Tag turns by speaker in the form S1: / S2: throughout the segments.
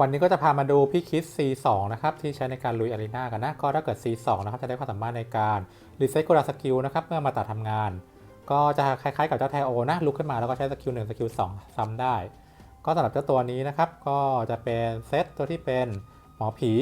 S1: วันนี้ก็จะพามาดูพี่คิด C2 นะครับที่ใช้ในการลุยอารีนากันนะ ก็ถ้าเกิด C2 นะครับจะได้ความสามารถในการรีเซ็ตกูราสกิลนะครับเมื่อมาตัดทำงาน ก็จะคล้ายๆกับเจ้าไทโอนะลุกขึ้นมาแล้วก็ใช้สกิล1สกิล2ซ้ำได้ ก็สำหรับเจ้าตัวนี้นะครับก็จะเป็นเซตตัวที่เป็นหมอผี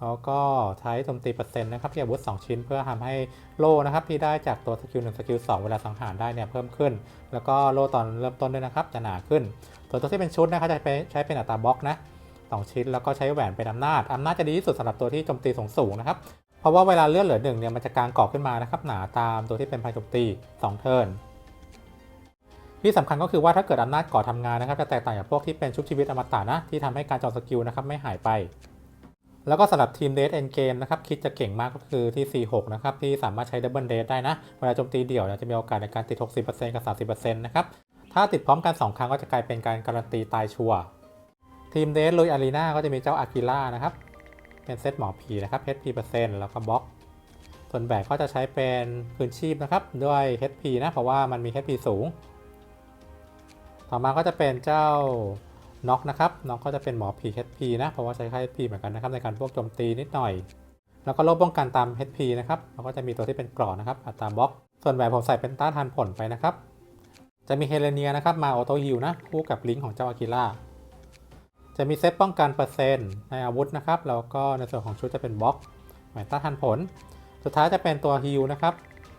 S1: แล้วก็ใช้โจมตีเปอร์เซ็นต์นะครับที่อาวุธ 2 ชิ้นเพื่อทำให้โล่นะครับที่ได้จากตัวสกิล1สกิล2เวลาสังหารได้เนี่ยเพิ่มขึ้น แล้วก็โล่ตอนเริ่มต้นด้วยนะครับจะหนาขึ้น ส่วนตัวที่เป็นชุดนะครับจะใช้เป็นอัตราบล็อกนะ สองชิ้น แล้วก็ใช้แหวนเป็นอำนาจอำนาจจะดีที่สุดสำหรับตัวที่โจมตีสูงสูงนะครับเพราะว่าเวลาเลือดเหลือหนึ่งเนี่ยมันจะกางกรอบขึ้นมานะครับหนาตามตัวที่เป็นพายโจมตี2เทิร์นที่สำคัญก็คือว่าถ้าเกิดอำนาจก่อทำงานนะครับจะแตกต่างจากพวกที่เป็นชุบชีวิตอมตะนะที่ทำให้การจองสกิลนะครับไม่หายไป แล้วก็สำหรับทีมเดทเอนเกมนะครับคิดจะเก่งมากก็คือที่ C6 นะครับที่สามารถใช้ดับเบิลเดทได้นะ เวลาโจมตีเดี่ยวเนี่ยจะมีโอกาสในการติด 60%กับ 30%นะครับถ้าติดพร้อมกัน 2 ครั้งก็จะกลายเป็นการการันตีตายชัวร์ ทีมเดทลุยอารีนาก็จะมีเจ้าอากิล่านะครับ เป็นเซตหมอผีนะครับ HP เปอร์เซ็นต์แล้วก็บล็อก ส่วนแบกก็จะใช้เป็นคืนชีพนะครับ ด้วย HP นะเพราะว่ามันมี HP สูง ต่อมาก็จะเป็นเจ้าน็อกนะครับน็อกก็จะเป็นหมอผี HP นะเพราะว่าใช้ค่า HP เหมือนกันนะครับในการพวกโจมตีนิดหน่อย แล้วก็โล่ป้องกันตาม HP นะครับแล้วก็จะมีตัวที่เป็นกรอนะครับอัตราบล็อก ส่วนแหวนผมใส่เป็นต้านทานผลไปนะครับ จะมีเฮเลเนียนะครับมาออโต้ฮิลนะคู่กับลิงก์ของเจ้าอากิล่า จะมีเซตป้องกันเปอร์เซ็นต์ในอาวุธนะครับ แล้วก็ในส่วนของชุดจะเป็นบล็อกหมายต้านทานผล สุดท้ายจะเป็นตัวฮิลนะครับ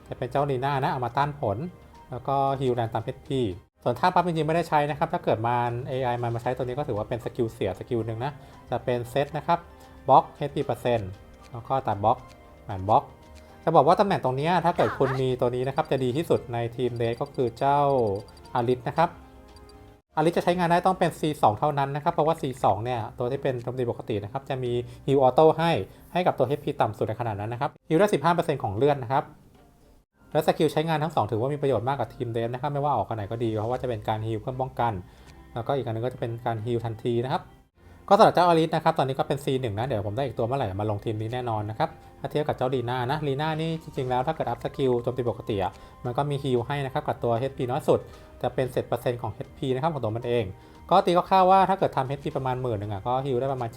S1: จะเป็นเจ้าลีน่านะ เอามาต้านผล แล้วก็ฮิลแรงตาม HP ส่วนท่าปั๊บจริงๆไม่ได้ใช้นะครับ ถ้าเกิดมัน AI มันมาใช้ตัวนี้ก็ถือว่าเป็นสกิลเสียสกิลหนึ่งนะ จะเป็นเซตนะครับบล็อก HP เปอร์เซ็นต์แล้วก็ตัดบล็อกแหวนบล็อก จะบอกว่าตำแหน่งตรงนี้ถ้าเกิดคุณมีตัวนี้นะครับจะดีที่สุดในทีมเดก็คือเจ้าอาริสนะครับ อาริจะใช้งานได้ต้องเป็น C2 เท่านั้นนะครับ เพราะว่า C2 เนี่ยตัวที่เป็นโจมตีปกตินะครับ จะมีฮิวออโต้ให้ให้กับตัว HP ต่ำสุดในขนาดนั้นนะครับฮิวได้ 15%ของเลือดนะครับและสกิลใช้งานทั้ง 2 ถือว่ามีประโยชน์มากกับทีมเดฟนะครับ ไม่ว่าออกกันไหนก็ดี เพราะว่าจะเป็นการฮิวเพื่อป้องกัน แล้วก็อีกอันหนึงก็จะเป็นการฮิวทันทีนะครับ ก็สำหรับเจ้าอาริสนะครับตอนนี้ก็เป็น C1 นะ เดี๋ยวผมได้อีกตัวเมื่อไหร่มาลงทีมนี้แน่นอนนะครับถ้าเทียบกับเจ้าลีน่านะลีน่านี่จริงๆแล้วถ้าเกิดอัพสกิลโจมตีปกติอะมันก็มีฮิลให้นะครับกับตัว HP น้อยสุดจะเป็นเศษเปอร์เซ็นต์ของ HP นะครับของตัวมันเอง ก็ตีก็คาวว่าถ้าเกิดทำ HP ประมาณหมื่นหนึ่งอะก็ฮิลได้ประมาณ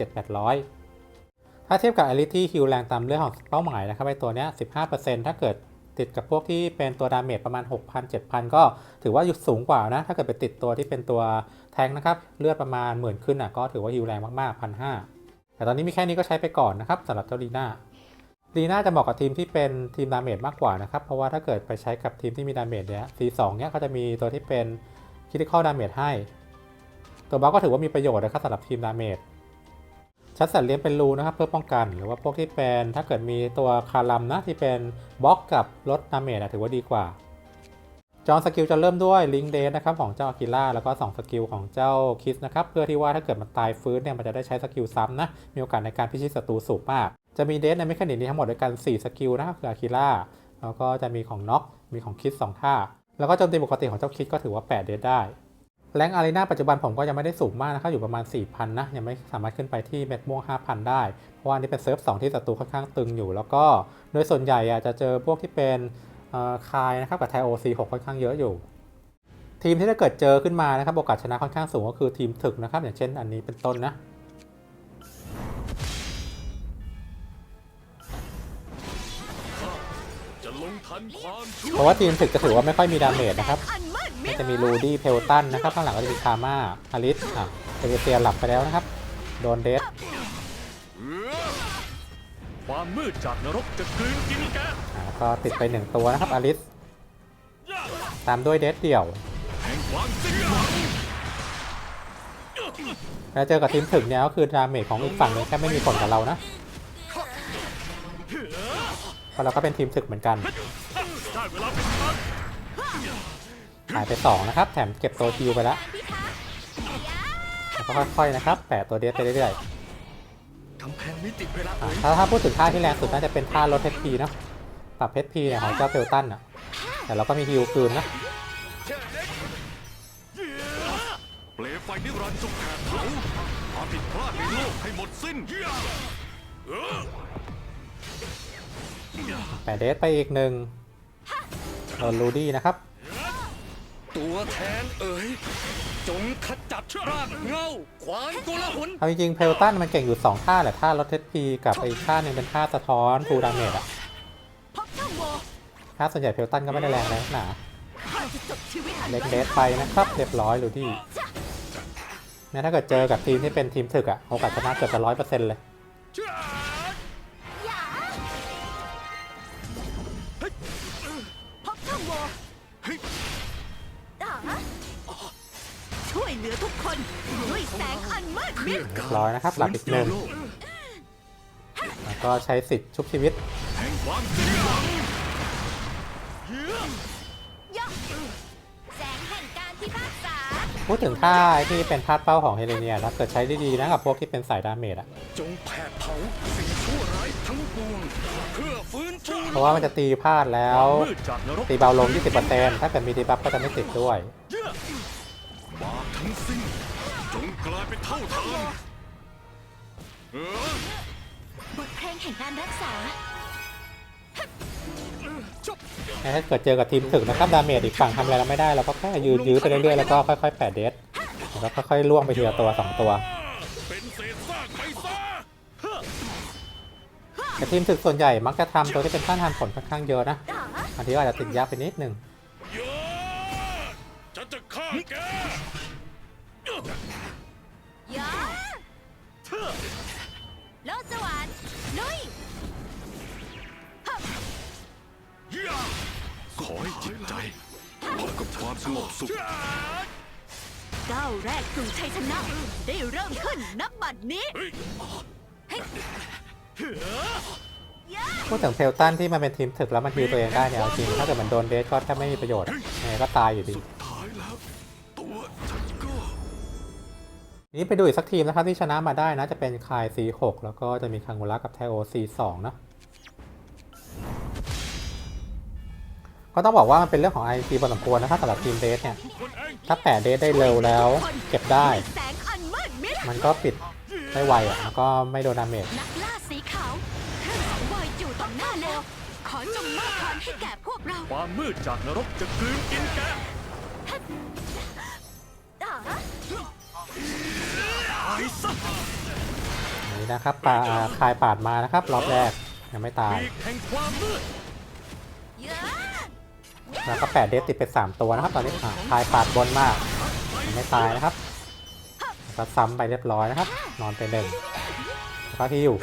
S1: 7-800ถ้าเทียบกับอาริสที่ฮิลแรงตามเรื่องของเป้าหมายนะครับไอตัวเนี้ย15%ถ้าเกิด ติดกับพวกที่เป็นตัวดาเมจประมาณ 6,000 7,000 ก็ถือว่าอยู่สูงกว่านะ ถ้าเกิดไปติดตัวที่เป็นตัวแทงนะครับ เลือดประมาณหมื่นขึ้นอะก็ถือว่าฮิลแรงมากๆพันห้าแต่ตอนนี้มีแค่นี้ก็ใช้ไปก่อนนะครับสำหรับเจ้าลีน่าลีน่าจะเหมาะกับทีมที่เป็นทีมดาเมจมากกว่านะครับ เพราะว่าถ้าเกิดไปใช้กับทีมที่มีดาเมจเนี้ย C2 เนี้ยก็จะมีตัวที่เป็นคิติคอลดาเมจให้ ตัวบัฟก็ถือว่ามีประโยชน์นะครับสำหรับทีมดาเมจ ชัดสัตว์เลี้ยงเป็นรูนะครับ เพื่อป้องกันหรือว่าพวกที่เป็นถ้าเกิดมีตัวคารัมนะที่เป็นบล็อกกับลดดาเมจถือว่าดีกว่า จองสกิลจะเริ่มด้วยลิงเดนนะครับของเจ้าอากิล่าแล้วก็2สกิลของเจ้าคิสนะครับเพื่อที่ว่าถ้าเกิดมันตายฟื้นเนี่ยมันจะได้ใช้สกิลซ้ำนะมีโอกาสในการพิชิตศัตรูสูงมาก จะมีเดนในเมคานิกนี้ทั้งหมดด้วยกัน 4 สกิลนะครับคืออากิล่าแล้วก็จะมีของน็อกมีของคิส2ท่าแล้วก็โจมตีปกติของเจ้าคิสก็ถือว่า 8 เดนได้ แรงอารีนาปัจจุบันผมก็ยังไม่ได้สูงมากนะครับอยู่ประมาณ 4,000 นะ ยังไม่สามารถขึ้นไปที่เม็ดม่วง 5,000 ได้ เพราะว่านี่เป็นเซิร์ฟ 2 ที่ศัตรูค่อนข้างตึงอยู่ แล้วก็โดยส่วนใหญ่อะจะเจอพวกที่เป็นคายนะครับกับไทโอซี6ค่อนข้างเยอะอยู่ ทีมที่ถ้าเกิดเจอขึ้นมานะครับโอกาสชนะค่อนข้างสูงก็คือทีมถึกนะครับอย่างเช่นอันนี้เป็นต้นนะ เพราะว่าทีมถึกจะถือว่าไม่ค่อยมีดาเมจนะครับก็จะมีรูดี้เพลตันนะครับข้างหลังก็จะมีคาม่าอาริสอะเอเวเซียหลับไปแล้วนะครับ โดนเดส
S2: ความมืดจากนรกจะกลืนกินแก
S1: อะแล้วก็ติดไปหนึ่งตัวนะครับอาริส ตามด้วยเดสเดี่ยว
S2: แห่งความสิ้นหวัง
S1: แล้วเจอกับทีมถึงเนี่ยก็คือดาเมจของอีกฝั่งหนึงแค่ไม่มีผลกับเรานะเพราะเราก็เป็นทีมถึกเหมือนกัน
S2: ได้เวลาเป็นพัก
S1: หายไปสองนะครับ แถมเก็บตัวคิวไปแล้วแล้วก็ค่อยๆนะครับ แปะตัวเดสไปเรื่อย
S2: กำแพงมิติเวลา
S1: ๆอะ
S2: เอ่ย
S1: ถ้าถ้าพูดถึงท่าที่แรงสุดน่าจะเป็นท่าลดเพชรพีเนาะปรับเพชรพีเนี่ยของเจ้าเฟลตันอะ แต่เราก็มีฮิวคืนนะ
S2: เปลวไฟนิรันดร์จงแผดเผาความผิดพลาดในโลกให้หมดสิ้น
S1: แปะเดสไปอีกหนึ่ง โดนลูดี้นะครับ
S2: ตัวแทนเอ๋ย
S3: จงขจัดรากเหง้าขวานโกลาหล
S1: เอาจริงๆเพลตันมันเก่งอยู่ 2 ท่าแหละท่ารถเทสพีกับไอ้ท่าหนึ่งเป็นท่าสะท้อนฟูดาเมจอะ
S4: พบช่องโหว่
S1: ท่าส่วนใหญ่เพลตันก็ไม่ได้แรงแรงหนา
S4: ข้าจะจบชีวิตอัน
S1: เล็ก
S4: ไร้
S1: เดสไปนะครับ เรียบร้อยหรือที่เนี่ยถ้าเกิดเจอกับทีมที่เป็นทีมถึกอะโอกาสชนะเกือบจะร้อยเปอร์เซ็นต์เลย
S4: ว่อ่าช่วยเหลือทุกคน ด้วยแสงอันมืดมิด
S1: เรียบร้อยนะครับหลับอีกหนึ่งแล้วก็ใช้สิทธิ์ชุบชีวิต
S2: แห่งความสิ้นหวัง
S4: ยะแสงแห่งการพิพากษา
S1: พูดถึงท่าไอ้ที่เป็นท่าเป้าของเฮเลเนียถ้าเกิดใช้ดีๆนะกับพวกที่เป็นสายดาเมจอะ
S3: จงแผด เพ
S1: ราะว่ามันจะตีพลาดแล้ว
S3: มืดจากนรก
S1: ตีเบาลง 20%ถ้าเกิดมีดีบัฟก็จะไม่ติดด้วย
S2: บาปทั้งสิ้นจงกลายเป็นเท่าทานเออบ
S4: ทเพลงแห่งการรักษา
S1: ถ้าเกิดเจอกับทีมถึกนะครับดาเมจอีกฝั่งทำอะไรเราไม่ได้เราก็แค่ยืนยื้อไปเรื่อยๆแล้วก็ค่อยๆแปดเดสแล้วก็ค่อยๆล่วงไปทีละตัวสองตัว แต่ทีมถึกส่วนใหญ่มักจะทำตัวที่เป็นต้านทานผลค่อนข้างเยอะนะ
S4: ด่า
S1: บางทีก็อาจจะติดยากไปนิดนึง
S2: เยอะฉันจะฆ่าแก
S4: อย่าโลดสวรรค์ลุย
S2: ขอให้จิตใจพบกับความสงบสุข
S4: ก้าวแรกสู่ชัยชนะ ได้เริ่มขึ้นนับบัดนี้
S2: เฮ้ย
S4: ย่า
S1: พูดถึงเพลตันที่มันเป็นทีมถึกแล้วมันฮิวตัวเองได้เนี่ยเอาจริงถ้าเกิดมันโดนเดสก็แทบไม่มีประโยชน์ยังไงก็ตายอยู่ดี
S2: นี้
S1: ไปดูอีกสักทีมนะครับที่ชนะมาได้นะจะเป็นคาย C6 แล้วก็จะมีคังกุระกับไทโอ C2 เนอะก็ต้องบอกว่ามันเป็นเรื่องของ IC พอสมควรนะครับสำหรับทีมเดสเนี่ย ถ้าแปะเดสได้เร็วแล้วเก็บได้
S4: มั
S1: นก็ปิดได้ไวอะแล้วก็ไม่โดนดาเมจ
S4: ความ
S3: มืดจากนรกจะกลืนกินแก
S4: ด่า
S3: ตายซะ
S1: นี่นะครับปาคายปาดมานะครับรอบแรกยังไม่ตาย
S3: ปีกแห่งความมืด
S4: ย่า
S1: แล้วก็แปะเดสติดไป3ตัวนะครับ ตอนนี้อะคายปาดบนมากยังไม่ตายนะครับแล้วก็ซ้ำไปเรียบร้อยนะครับ นอนไปหนึ่งแล้วก็ที่อยู่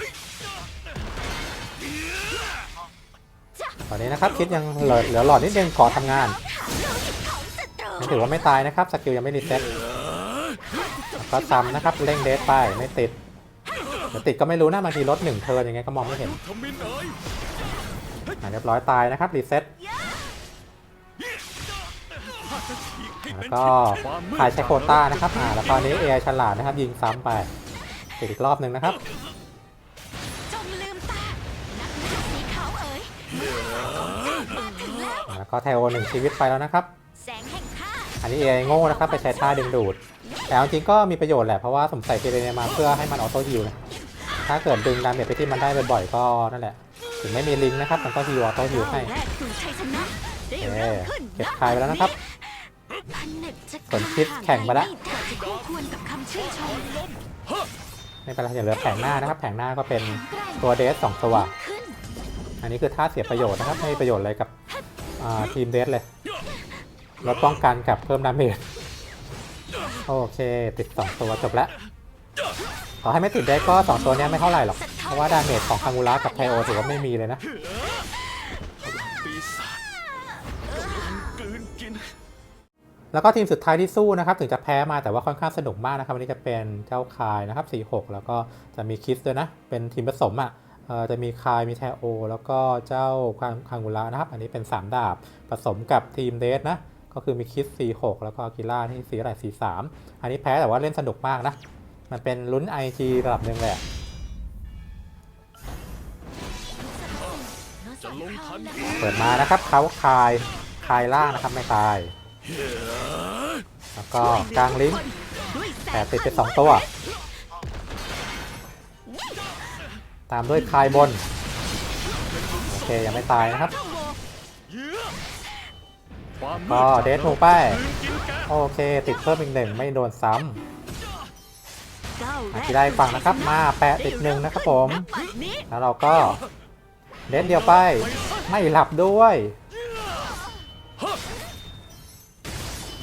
S1: ตอนนี้นะครับคิดยังเหลือเหลือหลอดนิดนึงขอทำงานยังถือว่าไม่ตายนะครับสกิลยังไม่รีเซ็ตก็ซ้ำนะครับเร่งเดสไปไม่ติดเดี๋ยวติดก็ไม่รู้นะบางทีลดหนึ่งเทิร์นยังไงก็มองไม่เห็น
S3: ทมินเรี
S1: ยบร้อยตายนะครับรีเซ็ตแล้วก็ขายใช้โคต้านะครับอ่าแล้วตอนนี้เอฉลาดนะครับยิงซ้ำไปติดอีกรอบหนึ่งนะครับ
S4: แล้ว
S1: แล้วก็ไทโอหนึ่งชีวิตไปแล้วนะครับ
S4: แสงแห่งข้า
S1: อันนี้เอโง่นะครับไปใช้ท่าดึงดูด แต่เอาจริงก็มีประโยชน์แหละ เพราะว่าสมใส่เทเลเนยมาเพื่อให้มันออโต้ฮิวนะถ้าเกิดดึงดาเมจไปที่มันได้บ่อยๆก็นั่นแหละ ถึงไม่มีลิงก์นะครับ มันก็ฮิวออโต้ฮิวให้
S4: ก้าวแรกสู่ชัยชนะได้
S1: เอ
S4: เริ่มขึ้น
S1: เก็บคายไปแล้วนะครับ
S4: พันเน็ตจะ
S1: ส่วนคิดแข่งมาละ
S4: ไม่เถิดจะคู่ควรกับคำชื่นชม
S1: ไม่เป็นไรอย่าเหลือแผงหน้านะครับ แผงหน้าก็เป็นตัวเดสสองตัว
S4: ขึ้น
S1: อันนี้คือท่าเสียประโยชน์นะครับ ไม่มีประโยชน์อะไรกับอ่า ทีมเดสเลยลดป้องกันกับเพิ่มดาเมจโอเค ติด 2 ตัวจบแล้วต่อให้ไม่ติดได้ก็ 2 ตัวนี้ไม่เท่าไหร่หรอก เพราะว่าดาเมจของคังกูระกับไทโอถือว่าไม่มีเลยนะแล้วก็ทีมสุดท้ายที่สู้นะครับ ถึงจะแพ้มาแต่ว่าค่อนข้างสนุกมากนะครับ วันนี้จะเป็นเจ้าคายนะครับ 46 แล้วก็จะมีคิสด้วยนะ เป็นทีมผสมอะเอ่อ จะมีคายมีแทโอ แล้วก็เจ้าคังกูระนะครับ อันนี้เป็น 3 ดาบผสมกับทีมเดสนะ ก็คือมีคิส46แล้วก็อากิล่าที่สีอะไร43อันนี้แพ้แต่ว่าเล่นสนุกมากนะ มันเป็นลุ้น IG ระดับหนึ่งแหละเปิดมานะครับเขาคายคายล่างนะครับไม่ตาย แล้วก็กลางลิงก์
S4: ด้วยแต่
S1: ติดไปสองตัว ตามด้วยคายบน โอเค ยังไม่ตายนะครับ
S4: ช่องโหว่
S3: เยื้อความมื
S1: ก็
S3: ด
S1: เดทหมูไป โอเค ติดเพิ่มอีกหนึ่งไม่โดนซ้ำอา
S4: แรก
S1: ที่ได้ฟังนะครับ มาแปะติดหนึ่งนะครับผม แล้วเราก็เดทเดียวไป ไม่หลับด้วย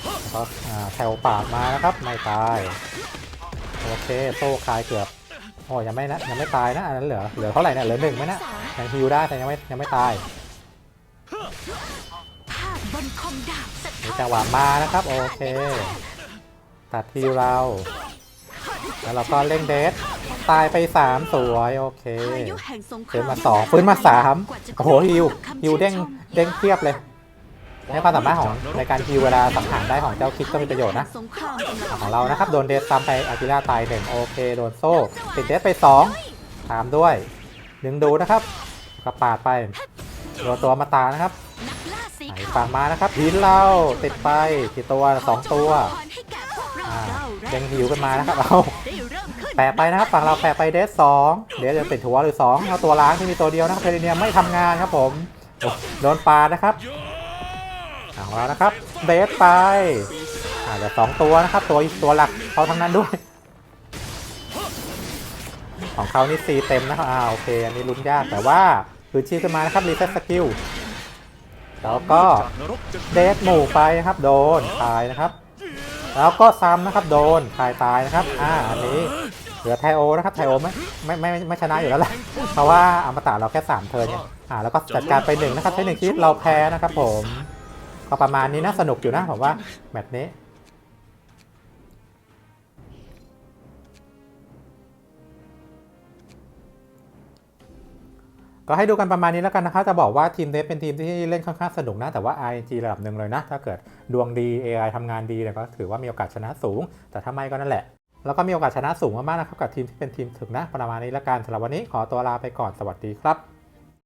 S1: แล้วก็แถวปาดมานะครับ ไม่ตาย โอเค โซ่คายเกือบ โอ้ยังไม่นะยังไม่ตายนะอันนั้นเหลือเหลือเท่าไหร่เนี่ยเหลือหนึ่งไหมนะยังฮิวได้แต่ยังไม่ยังไม่ตาย
S4: ภาพบนคมดาบสะ
S1: มี
S4: ท้อน
S1: จังหวะมานะครับโอเค ตัดฮิวเราแล้วเราก็เร่งเดทตายไปสามสวยโอเค
S4: พายุแห่งสงคราม
S1: ฟื้นมาสองฟื้นมาสาม
S4: กว่าจะ
S1: โอ้โหฮิว
S4: คำ
S1: ฮิวเด้ง
S4: ชื่นชม
S1: เด้งเทียบเลย ในความสามารถของในการฮิวเวลาสังหารได้ของเจ้าคิดก็มีประโยชน์นะของเรานะครับโดนเดทซ้ำไปอากิราตายหนึ่งโอเคโดนโซ่ติดเดทไปสองตามด้วยดึงดูนะครับกระปาดไปตัวตัวมาตานะครับ
S4: นักล่าสี
S1: ไหนฟังมานะครับหินเราติดไปกี่ตัวสองตัว
S4: ขอให้แก่พวกเด่
S1: งหิวกันมานะครับเอาแปะไปนะครับฝั่งเราแปะไปเดสสองเดสจะติดหัวหรือสองเอาตัวล้างที่มีตัวเดียวนะครับเพลิเนียไม่ทำงานครับผมโอ้โดนปาดนะครับ เอาแล้วนะครับเดสไปอ่าเหลือสองตัวนะครับ ตัวตัวหลักเขาทั้งนั้นด้วย ของเขานี่ซีเต็มนะครับอ่าโอเค อันนี้ลุ้นยากแต่ว่าคือชีขึ้นมานะครับรีเซ็ตสกิลแล้วก็เดสหมู่ไปนะครับโดนตายนะครับ แล้วก็ซ้ำนะครับโดนตายตายนะครับอ่าอันนี้เหลือไทโอนะครับไทโอไม่ไม่ไม่ไม่ไม่ชนะอยู่แล้วแหละเพราะว่าอมตะเราแค่3เทิร์นเนี่ยอ่าแล้วก็จัดการไปหนึ่งนะครับใช้หนึ่งชีวิตเราแพ้นะครับผม ก็ประมาณนี้นะสนุกอยู่นะผมว่าแมตช์นี้ก็ให้ดูกันประมาณนี้แล้วกันนะครับจะบอกว่าทีมเดฟเป็นทีมที่เล่นค่อนข้างสนุกนะ แต่ว่า RNG ระดับหนึ่งเลยนะ ถ้าเกิดดวงดี AI ทำงานดีเนี่ยก็ถือว่ามีโอกาสชนะสูง แต่ถ้าไม่ก็นั่นแหละ แล้วก็มีโอกาสชนะสูงมากๆนะครับกับทีมที่เป็นทีมถึกนะ ประมาณนี้แล้วกันสำหรับวันนี้ขอตัวลาไปก่อนสวัสดีครับ